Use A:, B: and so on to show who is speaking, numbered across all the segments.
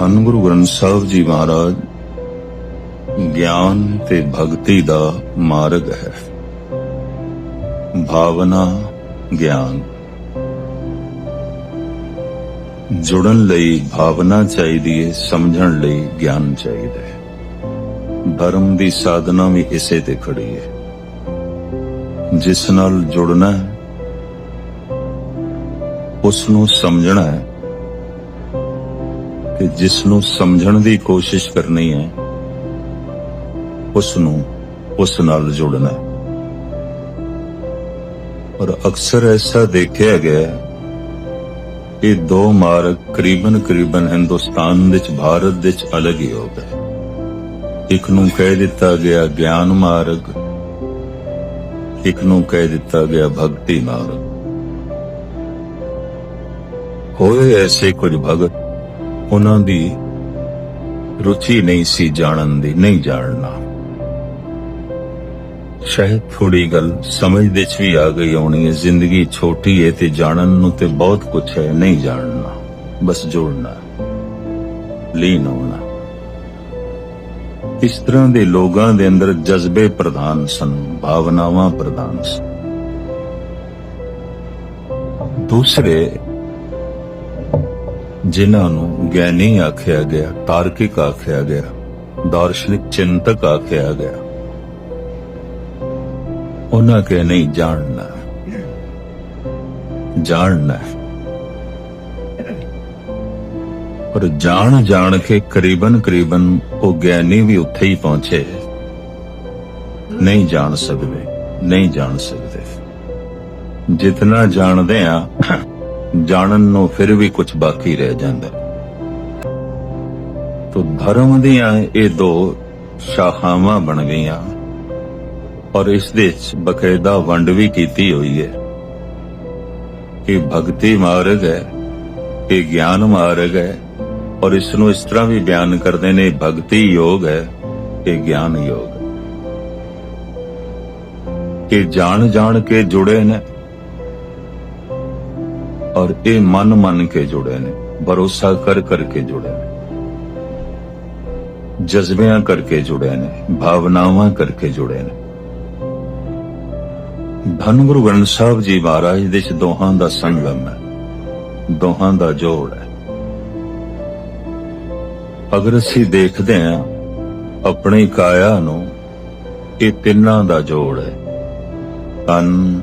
A: ਧੰਨ ਗੁਰੂ ਗ੍ਰੰਥ ਸਾਹਿਬ ਜੀ ਮਹਾਰਾਜ, ਗਿਆਨ ਤੇ ਭਗਤੀ ਦਾ ਮਾਰਗ ਹੈ। ਭਾਵਨਾ, ਗਿਆਨ। ਜੁੜਨ ਲਈ ਭਾਵਨਾ ਚਾਹੀਦੀ ਹੈ ਸਮਝਣ ਲਈ ਗਿਆਨ ਚਾਹੀਦਾ ਹੈ। ਧਰਮ ਦੀ ਸਾਧਨਾ ਵੀ ਇਸੇ ਤੇ ਖੜੀ ਹੈ ਜਿਸ ਨਾਲ ਜੁੜਨਾ ਹੈ, ਉਸ ਨੂੰ ਸਮਝਣਾ ਹੈ। ਕਿ ਜਿਸ ਨੂੰ ਸਮਝਣ ਦੀ ਕੋਸ਼ਿਸ਼ ਕਰਨੀ ਹੈ, ਉਸ ਨੂੰ ਉਸ ਨਾਲ ਜੁੜਨਾ ਹੈ। ਔਰ ਅਕਸਰ ਐਸਾ ਦੇਖਿਆ ਗਿਆ ਹੈ ਇਹ ਦੋ ਮਾਰਗ ਕਰੀਬਨ ਕਰੀਬਨ ਹਿੰਦੁਸਤਾਨ ਵਿੱਚ, ਭਾਰਤ ਵਿੱਚ ਅਲੱਗ ਹੀ ਹੋ ਗਏ। ਇੱਕ ਨੂੰ ਕਹਿ ਦਿੱਤਾ ਗਿਆ ਗਿਆਨ ਮਾਰਗ, ਇੱਕ ਨੂੰ ਕਹਿ ਦਿੱਤਾ ਗਿਆ ਭਗਤੀ ਮਾਰਗ। ਹੋਏ ਐਸੇ ਕੁਝ ਭਗਤ ਉਹਨਾਂ ਦੀ ਰੁਚੀ ਨਹੀਂ ਸੀ ਜਾਣਨ ਦੀ, ਨਹੀਂ ਜਾਣਨਾ। ਸ਼ਾਇਦ ਥੋੜੀ ਗੱਲ ਸਮਝ ਦੇ ਚ ਵੀ ਆ ਗਈ ਹੋਣੀ ਹੈ। ਜ਼ਿੰਦਗੀ ਛੋਟੀ ਹੈ ਤੇ ਜਾਣਨ ਨੂੰ ਤੇ ਬਹੁਤ ਕੁਝ ਹੈ, ਨਹੀਂ ਜਾਣਨਾ। ਬਸ ਜੁੜਨਾ, ਲੀਨ ਹੋਣਾ। ਇਸ ਤਰ੍ਹਾਂ ਦੇ ਲੋਕਾਂ ਦੇ ਅੰਦਰ ਜਜ਼ਬੇ ਪ੍ਰਧਾਨ ਸਨ, ਭਾਵਨਾਵਾਂ ਪ੍ਰਧਾਨ ਸਨ। ਦੂਸਰੇ ਜਿਨ੍ਹਾਂ ਨੂੰ ਗਿਆਨੀ ਆਖਿਆ ਗਿਆ, ਤਾਰਕਿਕ ਆਖਿਆ ਗਿਆ, ਦਾਰਸ਼ਨਿਕ ਚਿੰਤਕ ਆਖਿਆ ਗਿਆ। ਉਹਨਾਂ ਕੇ ਨਹੀਂ ਜਾਣਨਾ ਜਾਣਨਾ ਪਰ ਜਾਣ ਜਾਣ ਕੇ ਕਰੀਬਨ ਕਰੀਬਨ ਉਹ ਗਿਆਨੀ ਵੀ ਉੱਥੇ ਹੀ ਪਹੁੰਚੇ। ਨਹੀਂ ਜਾਣ ਸਕਦੇ, ਨਹੀਂ ਜਾਣ ਸਕਦੇ। ਜਿਤਨਾ ਜਾਣਦੇ ਆ ਜਾਣਨ ਨੂੰ ਫਿਰ ਵੀ ਕੁਝ ਬਾਕੀ ਰਹਿ ਜਾਂਦਾ। ਤੋ ਧਰਮ ਦੀਆਂ ਇਹ ਦੋ ਸ਼ਾਖਾਵਾਂ ਬਣ ਗਈਆਂ ਔਰ ਇਸ ਦੇ ਬਕਾਇਦਾ ਵੰਡ ਵੀ ਕੀਤੀ ਹੋਈ ਹੈ ਕਿ ਭਗਤੀ ਮਾਰਗ ਹੈ, ਇਹ ਗਿਆਨ ਮਾਰਗ ਹੈ ਔਰ ਇਸ ਨੂੰ ਇਸ ਤਰ੍ਹਾਂ ਵੀ ਬਿਆਨ ਕਰਦੇ ਨੇ ਭਗਤੀ ਯੋਗ ਹੈ, ਇਹ ਗਿਆਨ ਯੋਗ ਹੈ। ਕਿ ਜਾਣ ਜਾਣ ਕੇ ਜੁੜੇ ਨੇ ਔਰ ਇਹ ਮਨ ਮੰਨ ਕੇ ਜੁੜੇ ਨੇ, ਭਰੋਸਾ ਕਰ ਕਰਕੇ ਜੁੜੇ ਨੇ। ਜਜ਼ਬਿਆਂ ਕਰਕੇ ਜੁੜੇ ਨੇ, ਭਾਵਨਾਵਾਂ ਕਰਕੇ ਜੁੜੇ ਨੇ। ਧੰਨ ਗੁਰੂ ਗ੍ਰੰਥ ਸਾਹਿਬ ਜੀ ਮਹਾਰਾਜ ਦੇ ਚ ਦੋਹਾਂ ਦਾ ਸੰਗਮ ਹੈ, ਦੋਹਾਂ ਦਾ ਜੋੜ ਹੈ। ਅਗਰ ਅਸੀਂ ਦੇਖਦੇ ਹਾਂ ਆਪਣੀ ਕਾਇਆ ਨੂੰ, ਇਹ ਤਿੰਨਾਂ ਦਾ ਜੋੜ ਹੈ। ਤਨ,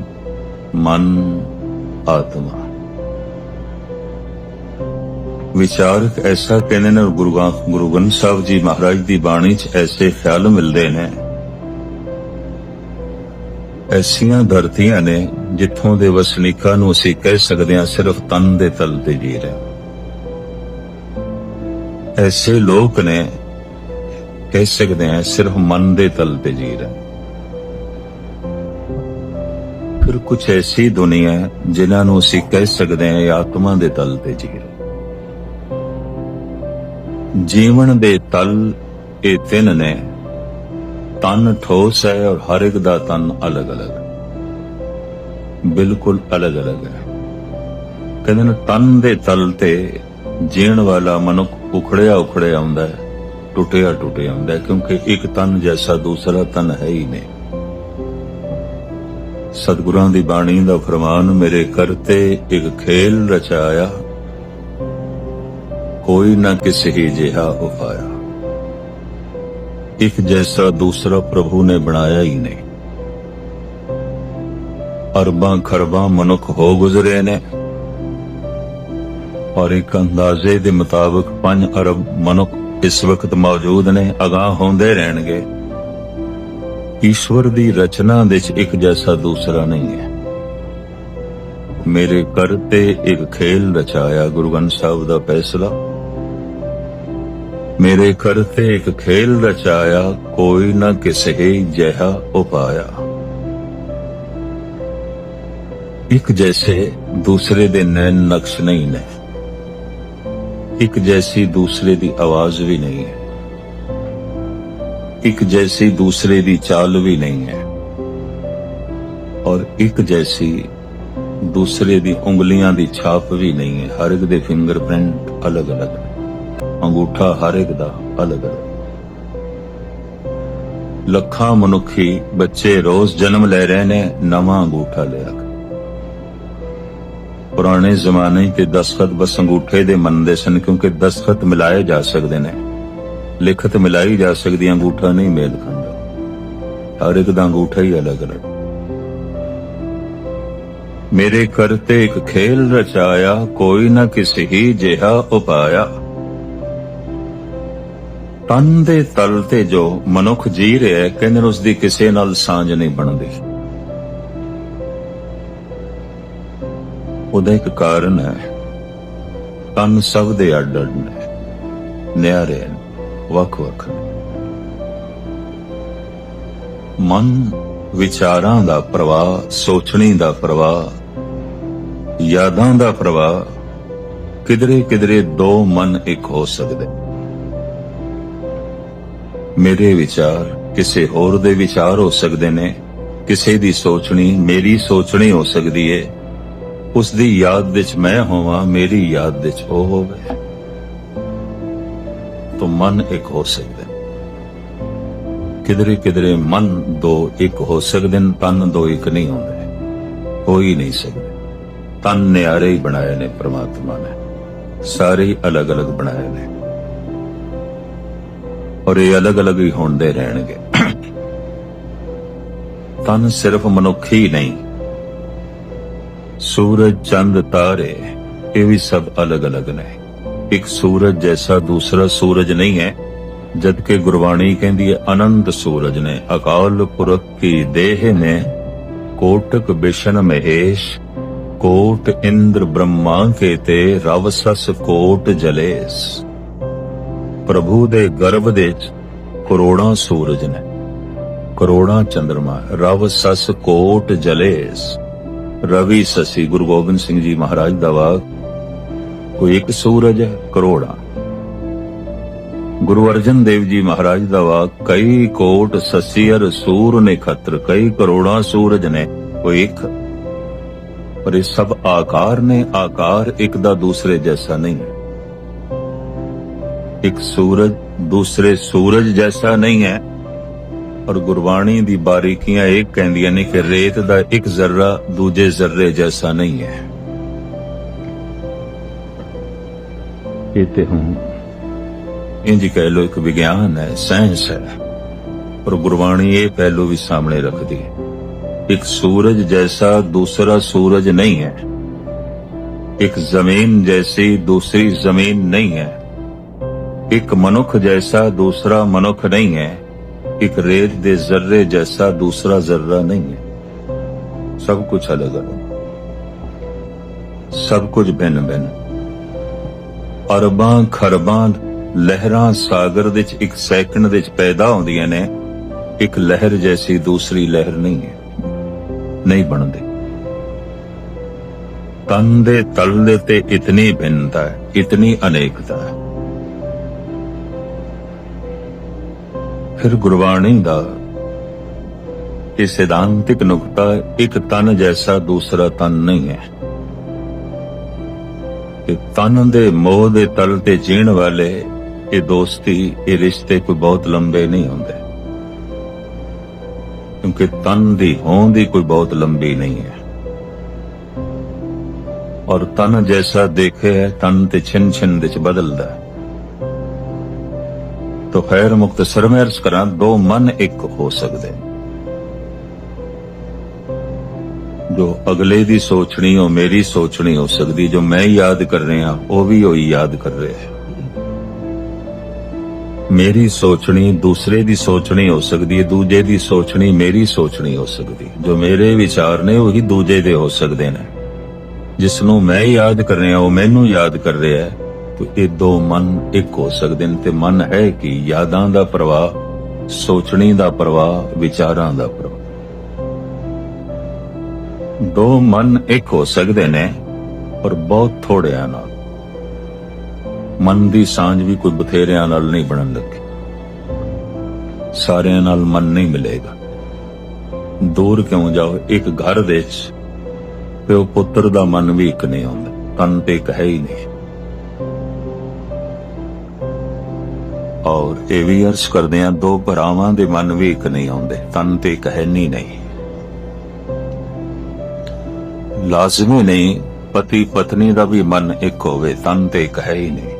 A: ਮਨ, ਆਤਮਾ। ਵਿਚਾਰਕ ਐਸਾ ਕਹਿੰਦੇ ਨੇ ਗੁਰੂ ਗ੍ਰੰਥ ਗੁਰੂ ਗ੍ਰੰਥ ਸਾਹਿਬ ਜੀ ਮਹਾਰਾਜ ਦੀ ਬਾਣੀ 'ਚ ਐਸੇ ਖਿਆਲ ਮਿਲਦੇ ਨੇ। ਐਸੀਆਂ ਧਰਤੀਆਂ ਨੇ ਜਿੱਥੋਂ ਦੇ ਵਸਨੀਕਾਂ ਨੂੰ ਅਸੀਂ ਕਹਿ ਸਕਦੇ ਹਾਂ ਸਿਰਫ ਤਨ ਦੇ ਤਲ ਤੇ ਜੀ ਰਹੇ ਐਸੇ ਲੋਕ ਨੇ ਕਹਿ ਸਕਦੇ ਹਾਂ ਸਿਰਫ ਮਨ ਦੇ ਤਲ ਤੇ ਜੀ ਰਹੇ ਫਿਰ ਕੁਝ ਐਸੀ ਦੁਨੀਆ ਜਿਨ੍ਹਾਂ ਨੂੰ ਅਸੀਂ ਕਹਿ ਸਕਦੇ ਹਾਂ ਆਤਮਾ ਦੇ ਤਲ ਤੇ ਜੀ ਰਹੇ ਜੀਵਨ ਦੇ ਤਲ ਇਹ ਤਿੰਨ ਨੇ। ਤਨ ਠੋਸ ਹੈ ਔਰ ਹਰ ਇੱਕ ਦਾ ਤਨ ਅਲੱਗ-ਅਲੱਗ। ਬਿਲਕੁਲ ਅਲੱਗ-ਅਲੱਗ ਹੈ। ਕਹਿੰਦੇ ਨੇ ਤਨ ਦੇ ਤਲ ਤੇ ਜੀਣ ਵਾਲਾ ਮਨੁੱਖ ਉਖੜਿਆ ਉਖੜਿਆ ਆਉਂਦਾ ਹੈ ਟੁੱਟਿਆ ਟੁੱਟਿਆ ਆਉਂਦਾ ਹੈ, ਕਿਉਂਕਿ ਇੱਕ ਤਨ ਜੈਸਾ ਦੂਸਰਾ ਤਨ ਹੈ ਹੀ ਨਹੀਂ। ਸਤਿਗੁਰਾਂ ਦੀ ਬਾਣੀ ਦਾ ਫਰਮਾਨ, ਮੇਰੇ ਕਰਤੇ ਇੱਕ ਖੇਲ ਰਚਾਇਆ ਕੋਈ ਨਾ ਕਿਸੇ ਹੀ ਜਿਹਾ ਉਪਾਇਆ। ਇੱਕ ਜੈਸਾ ਦੂਸਰਾ ਪ੍ਰਭੂ ਨੇ ਬਣਾਇਆ ਹੀ ਨਹੀਂ। ਅਰਬਾਂ ਖਰਬਾਂ ਮਨੁੱਖ ਹੋ ਗੁਜ਼ਰੇ ਨੇ। ਔਰ ਇੱਕ ਅੰਦਾਜ਼ੇ ਦੇ ਮੁਤਾਬਕ 5 ਅਰਬ ਮਨੁੱਖ ਇਸ ਵਕਤ ਮੌਜੂਦ ਨੇ, ਅਗਾਹ ਹੁੰਦੇ ਰਹਿਣਗੇ। ਈਸ਼ਵਰ ਦੀ ਰਚਨਾ ਦੇ ਵਿੱਚ ਇੱਕ ਜੈਸਾ ਦੂਸਰਾ ਨਹੀਂ ਹੈ। ਮੇਰੇ ਕਰ ਤੇ ਇੱਕ ਖੇਲ ਰਚਾਇਆ ਗੁਰੂ ਗ੍ਰੰਥ ਸਾਹਿਬ ਦਾ ਫੈਸਲਾ। ਮੇਰੇ ਕਰ ਤੇ ਇੱਕ ਖੇਲ ਰਚਾਇਆ, ਕੋਈ ਨਾ ਕਿਸੇ ਜਿਹਾ ਉਪਾਇਆ। ਇੱਕ ਜੈਸੇ ਦੂਸਰੇ ਦੇ ਨੈਣ ਨਕਸ਼ ਨਹੀਂ ਨੇ। ਇੱਕ ਜੈਸੀ ਦੂਸਰੇ ਦੀ ਆਵਾਜ਼ ਵੀ ਨਹੀਂ ਹੈ। ਇੱਕ ਜੈਸੀ ਦੂਸਰੇ ਦੀ ਚਾਲ ਵੀ ਨਹੀਂ ਹੈ। ਔਰ ਇੱਕ ਜੈਸੀ ਦੂਸਰੇ ਦੀ ਉਂਗਲੀਆਂ ਦੀ ਛਾਪ ਵੀ ਨਹੀਂ ਹੈ। ਹਰ ਇੱਕ ਦੇ ਫਿੰਗਰਪ੍ਰਿੰਟ ਅਲੱਗ-ਅਲੱਗ ਨੇ। ਅੰਗੂਠਾ ਹਰ ਇੱਕ ਦਾ ਅਲੱਗ ਅਲੱਗ। ਲੱਖਾਂ ਮਨੁੱਖੀ ਬੱਚੇ ਰੋਜ਼ ਜਨਮ ਲੈ ਰਹੇ ਨੇ, ਨਵਾਂ ਅੰਗੂਠਾ ਲਿਆ ਪੁਰਾਣੇ ਜ਼ਮਾਨੇ 'ਚ ਦਸਖਤ ਬਸ ਅੰਗੂਠੇ ਦੇ ਮੰਨਦੇ ਸਨ, ਕਿਉਂਕਿ ਦਸਖਤ ਮਿਲਾਏ ਜਾ ਸਕਦੇ ਨੇ। ਲਿਖਤ ਮਿਲਾਈ ਜਾ ਸਕਦੀ, ਅੰਗੂਠਾ ਨਹੀਂ ਮੇਲ ਖਾਂਦਾ। ਹਰ ਇੱਕ ਦਾ ਅੰਗੂਠਾ ਹੀ ਅਲੱਗ ਅਲੱਗ। ਮੇਰੇ ਕਰਤੇ ਇੱਕ ਖੇਲ ਰਚਾਇਆ, ਕੋਈ ਨਾ ਕਿਸੇ ਹੀ ਜਿਹਾ ਉਪਾਇਆ। ਤਨ ਦੇ ਤਲ ਤੇ ਜੋ ਮਨੁੱਖ ਜੀ ਰਿਹਾ ਕਹਿੰਦੇ ਨੇ ਉਸ ਦੀ ਕਿਸੇ ਨਾਲ ਸਾਂਝ ਨਹੀਂ ਬਣਦੀ। ਉਹਦਾ ਇੱਕ ਕਾਰਨ ਹੈ, ਤਨ ਸਭ ਦੇ ਅੱਡ ਅੱਡ ਨੇ, ਨਿਆਰੇ ਵੱਖ ਵੱਖ ਨੇ। ਮਨ ਵਿਚਾਰਾਂ ਦਾ ਪ੍ਰਵਾਹ, ਸੋਚਣੀ ਦਾ ਪ੍ਰਵਾਹ, ਯਾਦਾਂ ਦਾ ਪ੍ਰਵਾਹ ਕਿਧਰੇ ਕਿਧਰੇ ਦੋ ਮਨ ਇੱਕ ਹੋ ਸਕਦੇ ਮੇਰੇ ਵਿਚਾਰ ਕਿਸੇ ਹੋਰ ਦੇ ਵਿਚਾਰ ਹੋ ਸਕਦੇ ਨੇ। ਕਿਸੇ ਦੀ ਸੋਚਣੀ ਮੇਰੀ ਸੋਚਣੀ ਹੋ ਸਕਦੀ ਏ। ਉਸ ਦੀ ਯਾਦ ਵਿੱਚ ਮੈਂ ਹੋਵਾਂ, ਮੇਰੀ ਯਾਦ ਵਿੱਚ ਉਹ ਹੋਵੇ। ਤਾਂ ਮਨ ਇੱਕ ਹੋ ਸਕਦਾ। ਕਿਧਰੇ ਕਿਧਰੇ ਮਨ ਦੋ ਇੱਕ ਹੋ ਸਕਦੇ ਨੇ, ਤਨ ਦੋ ਇੱਕ ਨਹੀਂ ਹੁੰਦੇ। ਹੋ ਹੀ ਨਹੀਂ ਸਕਦੇ। ਤਨ ਨਿਆਰੇ ਹੀ ਬਣਾਏ ਨੇ ਪ੍ਰਮਾਤਮਾ ਨੇ। ਸਾਰੇ ਅਲੱਗ-ਅਲੱਗ ਬਣਾਏ ਨੇ। ਔਰ ਇਹ ਅਲੱਗ-ਅਲੱਗ ਹੀ ਹੁੰਦੇ ਰਹਿਣਗੇ। ਤਨ ਸਿਰਫ ਮਨੁੱਖ ਹੀ ਨਹੀਂ, ਸੂਰਜ, ਚੰਦ, ਤਾਰੇ, ਇਹ ਵੀ ਸਭ ਅਲੱਗ-ਅਲੱਗ ਨੇ। ਇੱਕ ਸੂਰਜ ਜੈਸਾ ਦੂਸਰਾ ਸੂਰਜ ਨਹੀਂ ਹੈ, ਜਦਕਿ ਗੁਰਬਾਣੀ ਕਹਿੰਦੀ ਹੈ, ਅਨੰਤ ਸੂਰਜ ਨੇ, ਅਕਾਲ ਪੁਰਖ ਕੀ ਦੇਹ ਨੇ, ਕੋਟਕ ਬਿਸ਼ਨ ਮਹੇਸ਼, ਕੋਟ ਇੰਦਰ ਬ੍ਰਹਮਾ ਕੇ ਤੇ ਰਵ ਸਸ ਕੋਟ ਜਲੇਸ। ਪ੍ਰਭੂ ਦੇ ਗਰਭ ਦੇ ਕਰੋੜਾਂ ਸੂਰਜ ਨੇ, ਕਰੋੜਾਂ ਚੰਦਰਮਾ, ਰਵ ਸਸ ਕੋਟ ਜਲੇਸ। ਰਵੀ ਸਸੀ ਗੁਰੂ ਗੋਬਿੰਦ ਸਿੰਘ ਜੀ ਮਹਾਰਾਜ ਦਾ ਵਾਕ, ਕੋਈ ਇੱਕ ਸੂਰਜ ਹੈ, ਕਰੋੜਾਂ। ਗੁਰੂ ਅਰਜਨ ਦੇਵ ਜੀ ਮਹਾਰਾਜ ਦਾ ਵਾਕ, ਕਈ ਕੋਟ ਸਸੀਰ ਸੂਰ ਨੇ ਖਤਰ ਕਈ ਕਰੋੜਾਂ ਸੂਰਜ ਨੇ, ਕੋਈ ਇੱਕ। ਪਰ ਇਹ ਸਭ ਆਕਾਰ ਨੇ, ਆਕਾਰ ਇੱਕ ਦਾ ਦੂਸਰੇ ਜੈਸਾ ਨਹੀਂ ਹੈ। ਇੱਕ ਸੂਰਜ ਦੂਸਰੇ ਸੂਰਜ ਜੈਸਾ ਨਹੀਂ ਹੈ। ਔਰ ਗੁਰਬਾਣੀ ਦੀ ਬਾਰੀਕੀਆਂ ਇਹ ਕਹਿੰਦੀਆਂ ਨੇ ਕਿ ਰੇਤ ਦਾ ਇੱਕ ਜ਼ਰਰਾ ਦੂਜੇ ਜ਼ਰਰੇ ਜੈਸਾ ਨਹੀਂ ਹੈ। ਇਹ ਤੇ ਹੁਣ ਇੰਜ ਕਹਿ ਲੋ ਇੱਕ ਵਿਗਿਆਨ ਹੈ, ਸਾਇੰਸ ਹੈ। ਪਰ ਗੁਰਬਾਣੀ ਇਹ ਪਹਿਲੂ ਵੀ ਸਾਹਮਣੇ ਰੱਖਦੀ ਹੈ। ਇੱਕ ਸੂਰਜ ਜੈਸਾ ਦੂਸਰਾ ਸੂਰਜ ਨਹੀਂ ਹੈ। ਇੱਕ ਜ਼ਮੀਨ ਜੈਸੀ ਦੂਸਰੀ ਜ਼ਮੀਨ ਨਹੀਂ ਹੈ। ਇੱਕ ਮਨੁੱਖ ਜੈਸਾ ਦੂਸਰਾ ਮਨੁੱਖ ਨਹੀਂ ਹੈ, ਇੱਕ ਰੇਤ ਦੇ ਜ਼ਰਰੇ ਜੈਸਾ ਦੂਸਰਾ ਜ਼ਰਰਾ ਨਹੀਂ ਹੈ। ਸਭ ਕੁਝ ਅਲੱਗ ਅਲੱਗ ਸਭ ਕੁਝ ਭਿੰਨ ਭਿੰਨ। ਅਰਬਾਂ ਖਰਬਾਂ ਲਹਿਰਾਂ ਸਾਗਰ ਦੇ ਵਿੱਚ ਇੱਕ ਸੈਕਿੰਡ ਦੇ ਵਿੱਚ ਪੈਦਾ ਹੁੰਦੀਆਂ ਨੇ, ਇੱਕ ਲਹਿਰ ਜੈਸੀ ਦੂਸਰੀ ਲਹਿਰ ਨਹੀਂ ਹੈ। ਨਹੀਂ ਬਣਦੀ। ਤਨ ਦੇ ਤਲ ਦੇ ਤੇ ਇਤਨੀ ਭਿੰਨਤਾ ਹੈ, ਇਤਨੀ ਅਨੇਕਤਾ ਹੈ। ਫਿਰ ਗੁਰਬਾਣੀ ਦਾ ਇਹ ਸਿਧਾਂਤਿਕ ਨੁਕਤਾ, ਇੱਕ ਤਨ ਜੈਸਾ ਦੂਸਰਾ ਤਨ ਨਹੀਂ ਹੈ। ਕਿ ਤਨ ਦੇ ਮੋਹ ਦੇ ਤਲ ਤੇ ਜੀਣ ਵਾਲੇ ਇਹ ਦੋਸਤੀ, ਇਹ ਰਿਸ਼ਤੇ ਕੋਈ ਬਹੁਤ ਲੰਬੇ ਨਹੀਂ ਹੁੰਦੇ। ਕਿਉਂਕਿ ਤਨ ਦੀ ਹੋਂਦ ਹੀ ਕੋਈ ਬਹੁਤ ਲੰਬੀ ਨਹੀਂ ਹੈ। ਔਰ ਤਨ ਜੈਸਾ ਦੇਖੇ ਹੈ, ਤਨ ਤੇ ਛਿਨ ਛਿਨ ਵਿੱਚ ਬਦਲਦਾ ਹੈ। ਤੋ ਖੈਰ ਮੁਕਤਸਰ ਮੈਂ ਅਰਜ਼ ਕਰਾਂ ਦੋ ਮਨ ਇੱਕ ਹੋ ਸਕਦੇ। ਜੋ ਅਗਲੇ ਦੀ ਸੋਚਣੀ ਹੋ ਮੇਰੀ ਸੋਚਣੀ ਹੋ ਸਕਦੀ, ਜੋ ਮੈਂ ਯਾਦ ਕਰ ਰਿਹਾ, ਉਹ ਵੀ ਉਹੀ ਯਾਦ ਕਰ ਰਿਹਾ ਮੇਰੀ ਸੋਚਣੀ ਦੂਸਰੇ ਦੀ ਸੋਚਣੀ ਹੋ ਸਕਦੀ ਹੈ, ਦੂਜੇ ਦੀ ਸੋਚਣੀ ਮੇਰੀ ਸੋਚਣੀ ਹੋ ਸਕਦੀ। ਜੋ ਮੇਰੇ ਵਿਚਾਰ ਨੇ, ਉਹੀ ਦੂਜੇ ਦੇ ਹੋ ਸਕਦੇ ਨੇ। ਜਿਸ ਨੂੰ ਮੈਂ ਯਾਦ ਕਰ ਰਿਹਾ, ਉਹ ਮੈਨੂੰ ਯਾਦ ਕਰ ਰਿਹਾ ਹੈ। ਤੇ ਇਹ ਦੋ ਮਨ ਇੱਕ ਹੋ ਸਕਦੇ ਨੇ ਤੇ ਮਨ ਹੈ ਕਿ? ਯਾਦਾਂ ਦਾ ਪ੍ਰਵਾਹ, ਸੋਚਣੀ ਦਾ ਪ੍ਰਵਾਹ, ਵਿਚਾਰਾਂ ਦਾ ਪ੍ਰਵਾਹ। ਦੋ ਮਨ ਇੱਕ ਹੋ ਸਕਦੇ ਨੇ, ਪਰ ਬਹੁਤ ਥੋੜਿਆਂ ਨਾਲ। ਮਨ ਦੀ ਸਾਂਝ ਵੀ ਕੋਈ ਬਥੇਰਿਆਂ ਨਾਲ ਨਹੀਂ ਬਣਨ ਲੱਗੀ। ਸਾਰਿਆਂ ਨਾਲ ਮਨ ਨਹੀਂ ਮਿਲੇਗਾ। ਦੂਰ ਕਿਉਂ ਜਾਓ? ਇੱਕ ਘਰ ਦੇ ਵਿੱਚ। ਪਿਓ ਪੁੱਤਰ ਦਾ ਮਨ ਵੀ ਇੱਕ ਨਹੀਂ ਹੁੰਦਾ। ਤਨ ਤੇ ਇੱਕ ਹੈ ਹੀ ਨਹੀਂ। ਔਰ ਇਹ ਵੀ ਅਰਜ਼ ਕਰਦੇ ਆ ਦੋ ਭਰਾਵਾਂ ਦੇ ਮਨ ਵੀ ਇੱਕ ਨਹੀਂ ਆਉਂਦੇ। ਤਨ ਤੇ ਕਹਿਨੀ ਨਹੀਂ। ਲਾਜ਼ਮੀ ਨਹੀਂ, ਪਤੀ ਪਤਨੀ ਦਾ ਵੀ ਮਨ ਇੱਕ ਹੋਵੇ, ਤਨ ਤੇ ਕਹੇ ਹੀ ਨਹੀਂ।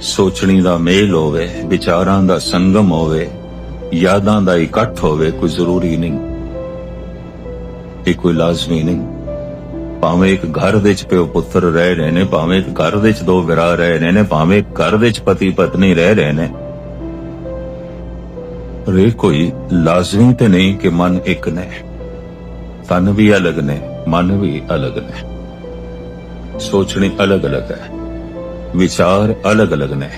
A: ਸੋਚਣੀ ਦਾ ਮੇਲ ਹੋਵੇ, ਵਿਚਾਰਾਂ ਦਾ ਸੰਗਮ ਹੋਵੇ, ਯਾਦਾਂ ਦਾ ਇਕੱਠ ਹੋਵੇ, ਕੋਈ ਜ਼ਰੂਰੀ ਨਹੀਂ। ਇਹ ਕੋਈ ਲਾਜ਼ਮੀ ਨਹੀਂ। ਭਾਵੇਂ ਇੱਕ ਘਰ ਦੇ ਵਿੱਚ ਪਿਓ ਪੁੱਤਰ ਰਹਿ ਰਹੇ ਨੇ, ਭਾਵੇਂ ਇੱਕ ਘਰ ਦੇ ਵਿੱਚ ਦੋ ਵਿਰਾ ਰਹਿ ਰਹੇ ਨੇ, ਭਾਵੇਂ ਘਰ ਦੇ ਵਿੱਚ ਪਤੀ ਪਤਨੀ ਰਹਿ ਰਹੇ ਨੇ। ਪਰ ਕੋਈ ਲਾਜ਼ਮੀ ਤੇ ਨਹੀਂ ਕਿ ਮਨ ਇੱਕ ਨੇ। ਤਨ ਵੀ ਅਲੱਗ ਨੇ, ਮਨ ਵੀ ਅਲੱਗ ਨੇ। ਸੋਚਣੀ ਅਲੱਗ-ਅਲੱਗ ਹੈ, ਵਿਚਾਰ ਅਲੱਗ-ਅਲੱਗ ਨੇ।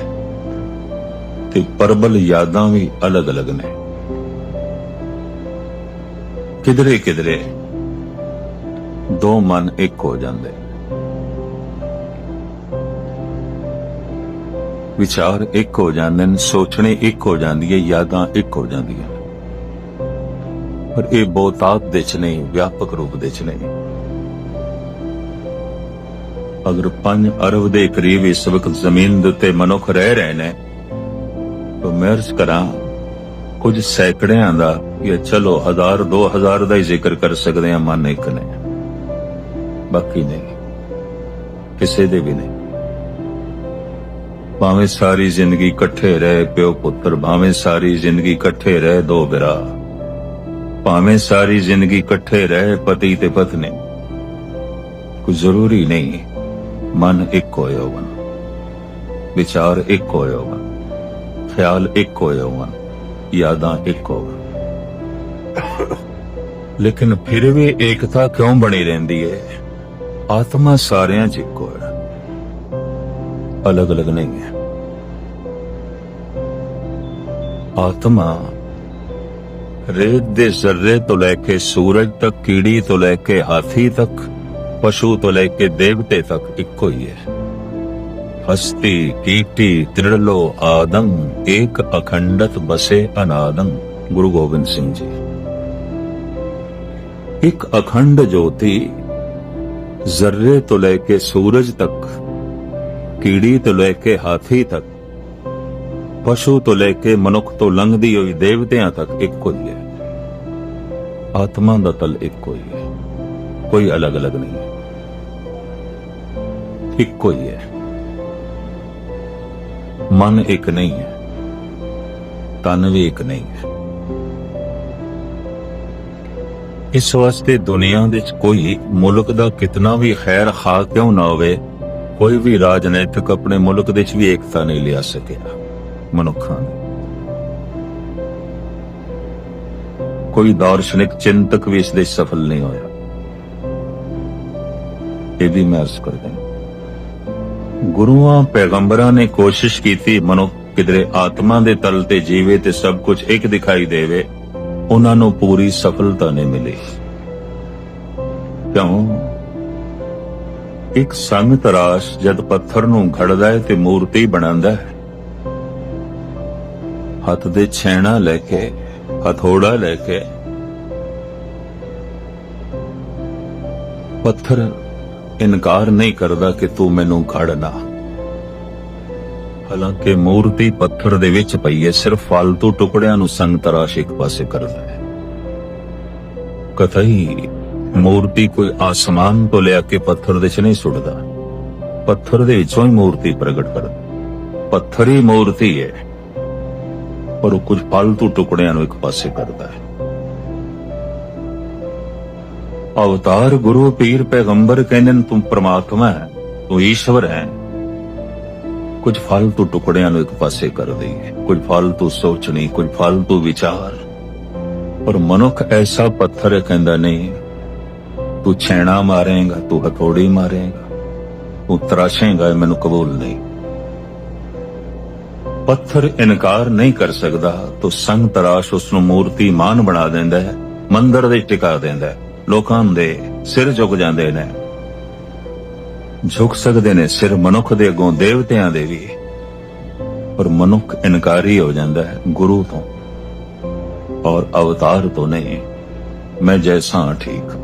A: ਤੇ ਪਰਬਲ ਯਾਦਾਂ ਵੀ ਅਲੱਗ-ਅਲੱਗ ਨੇ। ਕਿਧਰੇ ਕਿਧਰੇ ਦੋ ਮਨ ਇੱਕ ਹੋ ਜਾਂਦੇ। ਵਿਚਾਰ ਇੱਕ ਹੋ ਜਾਂਦੇ ਨੇ, ਸੋਚਣੇ ਇੱਕ ਹੋ ਜਾਂਦੀ ਹੈ, ਯਾਦਾਂ ਇੱਕ ਹੋ ਜਾਂਦੀਆਂ ਪਰ ਇਹ ਬਹੁਤਾਤ ਦੇ ਚ ਨਹੀਂ, ਵਿਆਪਕ ਰੂਪ ਦੇ ਚ ਨਹੀਂ। ਅਗਰ 5 ਅਰਬ ਦੇ ਕਰੀਬ ਇਸ ਵਕਤ ਜ਼ਮੀਨ ਦੇ ਉੱਤੇ ਮਨੁੱਖ ਰਹਿ ਰਹੇ ਨੇ, ਤਾਂ ਮੈਂ ਅਰਜ਼ ਕਰਾਂ, ਕੁਝ ਸੈਂਕੜਿਆਂ ਦਾ ਜਾਂ ਚਲੋ ਹਜ਼ਾਰ, ਦੋ ਹਜ਼ਾਰ ਦਾ ਹੀ ਜ਼ਿਕਰ ਕਰ ਸਕਦੇ ਹਾਂ, ਮਨ ਇੱਕ ਨੇ। ਬਾਕੀ ਨਹੀਂ ਕਿਸੇ ਦੇ ਵੀ ਨਹੀਂ। ਭਾਵੇਂ ਸਾਰੀ ਜ਼ਿੰਦਗੀ ਇਕੱਠੇ ਰਹੇ ਪਿਓ ਪੁੱਤਰ, ਭਾਵੇਂ ਸਾਰੀ ਜ਼ਿੰਦਗੀ ਇਕੱਠੇ ਰਹੇ ਦੋ ਵਿਰਾ ਭਾਵੇਂ ਸਾਰੀ ਜ਼ਿੰਦਗੀ ਇਕੱਠੇ ਰਹੇ ਪਤੀ ਤੇ ਪਤਨੀ, ਕੋਈ ਜ਼ਰੂਰੀ ਨਹੀਂ, ਮਨ ਇੱਕ ਹੋਏ ਹੋਵਨ ਵਿਚਾਰ ਇੱਕ ਹੋਏ ਹੋਵਨ ਖਿਆਲ ਇੱਕ ਹੋਏ ਹੋਵਨ ਯਾਦਾਂ ਇੱਕ ਹੋਵਨ ਲੇਕਿਨ ਫਿਰ ਵੀ ਏਕਤਾ ਕਿਉਂ ਬਣੀ ਰਹਿੰਦੀ ਹੈ ਆਤਮਾ ਸਾਰਿਆਂ 'ਚ ਇੱਕੋ ਹੈ ਅਲੱਗ-ਅਲੱਗ ਨਹੀਂ ਹੈ ਆਤਮਾ ਰੇਤ ਦੇ ਜ਼ਰਰੇ ਤੋਂ ਲੈ ਕੇ ਸੂਰਜ ਤੱਕ ਕੀੜੀ ਤੋਂ ਲੈ ਕੇ ਹਾਥੀ ਤੱਕ ਪਸ਼ੂ ਤੋਂ ਲੈ ਕੇ ਦੇਵਤੇ ਤੱਕ ਇੱਕੋ ਹੀ ਹੈ ਹਸਤੀ ਕੀਟੀ ਤ੍ਰਿੜਲੋ ਆਦਮ ਏਕ ਅਖੰਡਤ ਬਸੇ ਅਨਾਦਮ ਗੁਰੂ ਗੋਬਿੰਦ ਸਿੰਘ ਜੀ ਇੱਕ ਅਖੰਡ ਜੋਤੀ ਜ਼ਰਰੇ ਤੋਂ ਲੈ ਕੇ ਸੂਰਜ ਤੱਕ, ਕੀੜੀ ਤੋਂ ਲੈ ਕੇ ਹਾਥੀ ਤੱਕ, ਪਸ਼ੂ ਤੋਂ ਲੈ ਕੇ ਮਨੁੱਖ ਤੋਂ ਲੰਘਦੀ ਹੋਈ ਦੇਵਤਿਆਂ ਤੱਕ ਇੱਕੋ ਹੀ ਹੈ। ਆਤਮਾ ਦਾ ਤਲ ਇੱਕੋ ਹੀ ਹੈ। ਕੋਈ ਅਲੱਗ-ਅਲੱਗ ਨਹੀਂ ਹੈ। ਇੱਕੋ ਹੀ ਹੈ। ਮਨ ਇੱਕ ਨਹੀਂ ਹੈ। ਤਨ ਵੀ ਇੱਕ ਨਹੀਂ ਹੈ। ਇਸ ਵਾਸਤੇ ਦੁਨੀਆ ਵਿੱਚ ਕੋਈ ਮੁਲਕ ਦਾ ਕਿਤਨਾ ਵੀ ਖੈਰ ਖਾ ਕਿਉਂ ਨਾ ਹੋਵੇ, ਕੋਈ ਵੀ ਰਾਜਨੀਤਿਕ ਆਪਣੇ ਮੁਲਕ ਦੇ ਵਿੱਚ ਵੀ ਏਕਤਾ ਨਹੀਂ ਲਿਆ ਸਕਿਆ। ਮਨੁੱਖਾਂ ਨੇ ਕੋਈ ਦਾਰਸ਼ਨਿਕ ਚਿੰਤਕ ਵੀ ਇਸ ਦੇ ਸਫਲ ਨਹੀਂ ਹੋਇਆ। ਇਹ ਵੀ ਮੈਂ ਅਰਜ਼ ਕਰਦਾ ਗੁਰੂਆਂ, ਪੈਗੰਬਰਾਂ ਨੇ ਕੋਸ਼ਿਸ਼ ਕੀਤੀ, ਮਨੁੱਖ ਕਿਧਰੇ ਆਤਮਾ ਦੇ ਤਲ ਤੇ ਜੀਵੇ ਤੇ ਸਭ ਕੁਝ ਇੱਕ ਦਿਖਾਈ ਦੇਵੇ। ਉਹਨਾਂ ਨੂੰ ਪੂਰੀ ਸਫਲਤਾ ਨਹੀਂ ਮਿਲੀ। ਕਿਉਂ? ਇੱਕ ਸੰਗਤ ਰਾਸ਼ ਜਦ ਪੱਥਰ ਨੂੰ ਘੜਦਾ ਹੈ ਤੇ ਮੂਰਤੀ ਬਣਾਉਂਦਾ ਹੈ। ਹੱਥ ਦੇ ਛੈਣਾ ਲੈ ਕੇ, ਹਥੋੜਾ ਲੈ ਕੇ ਪੱਥਰ ਇਨਕਾਰ ਨਹੀਂ ਕਰਦਾ ਕਿ ਤੂੰ ਮੈਨੂੰ ਘੜਨਾ ਹਾਲਾਂਕਿ ਮੂਰਤੀ ਪੱਥਰ ਦੇ ਵਿੱਚ ਪਈ ਹੈ, ਸਿਰਫ ਫਾਲਤੂ ਟੁਕੜਿਆਂ ਨੂੰ ਸੰਤਰਾਸ਼ ਇੱਕ ਪਾਸੇ ਕਰਦਾ ਹੈ। ਕਥਈ, ਮੂਰਤੀ ਕੋਈ ਆਸਮਾਨ ਤੋਂ ਲਿਆ ਕੇ ਪੱਥਰ ਦੇ ਵਿੱਚ ਨਹੀਂ ਸੁੱਟਦਾ। ਪੱਥਰ ਦੇ ਵਿੱਚੋਂ ਹੀ ਮੂਰਤੀ ਪ੍ਰਗਟ ਕਰਦਾ ਪੱਥਰ ਹੀ ਮੂਰਤੀ ਹੈ, ਪਰ ਉਹ ਕੁਝ ਫਾਲਤੂ ਟੁਕੜਿਆਂ ਨੂੰ ਇੱਕ ਪਾਸੇ ਕਰਦਾ ਹੈ। ਅਵਤਾਰ ਗੁਰੂ ਪੀਰ ਪੈਗੰਬਰ ਕਹਿੰਦੇ ਨੇ, ਤੂੰ ਪ੍ਰਮਾਤਮਾ ਹੈ, ਤੂੰ ਈਸ਼ਵਰ ਹੈ। ਕੁਝ ਫालतू ਟੁਕੜਿਆਂ ਨੂੰ ਇੱਕ ਪਾਸੇ ਕਰ ਦਈਏ ਕੁਝ ਫालतू ਸੋਚਣੀ ਕੁਝ ਫालतू ਵਿਚਾਰ। ਪਰ ਮਨੁੱਖ ਐਸਾ ਪੱਥਰ ਕਹਿੰਦਾ ਨਹੀਂ, ਤੂੰ ਛੈਣਾ ਮਾਰੇਗਾ, ਤੂੰ ਹਥੋੜੀ ਮਾਰੇਗਾ, ਤੂੰ ਤਰਾਸ਼ੇਗਾ ਮੈਨੂੰ ਕਬੂਲ ਨਹੀਂ। ਪੱਥਰ ਇਨਕਾਰ ਨਹੀਂ ਕਰ ਸਕਦਾ, ਤੋ ਸੰਗ ਤਰਾਸ਼ ਉਸ ਨੂੰ ਮੂਰਤੀ ਮਾਨ ਬਣਾ ਦਿੰਦਾ ਹੈ, ਮੰਦਰ ਦੇ ਟਿਕਾ ਦਿੰਦਾ ਹੈ। ਲੋਕਾਂ ਦੇ ਸਿਰ ਝੁਕ ਜਾਂਦੇ ਨੇ। ਝੁਕ ਸਕਦੇ ਨੇ ਸਿਰ ਮਨੁੱਖ ਦੇ ਅੱਗੋਂ ਦੇਵਤਿਆਂ ਦੇ ਵੀ। ਪਰ ਮਨੁੱਖ ਇਨਕਾਰੀ ਹੋ ਜਾਂਦਾ ਹੈ ਗੁਰੂ ਤੋਂ। ਔਰ ਅਵਤਾਰ ਤੋਂ ਨਹੀਂ। ਮੈਂ ਜੈਸਾ ਠੀਕ।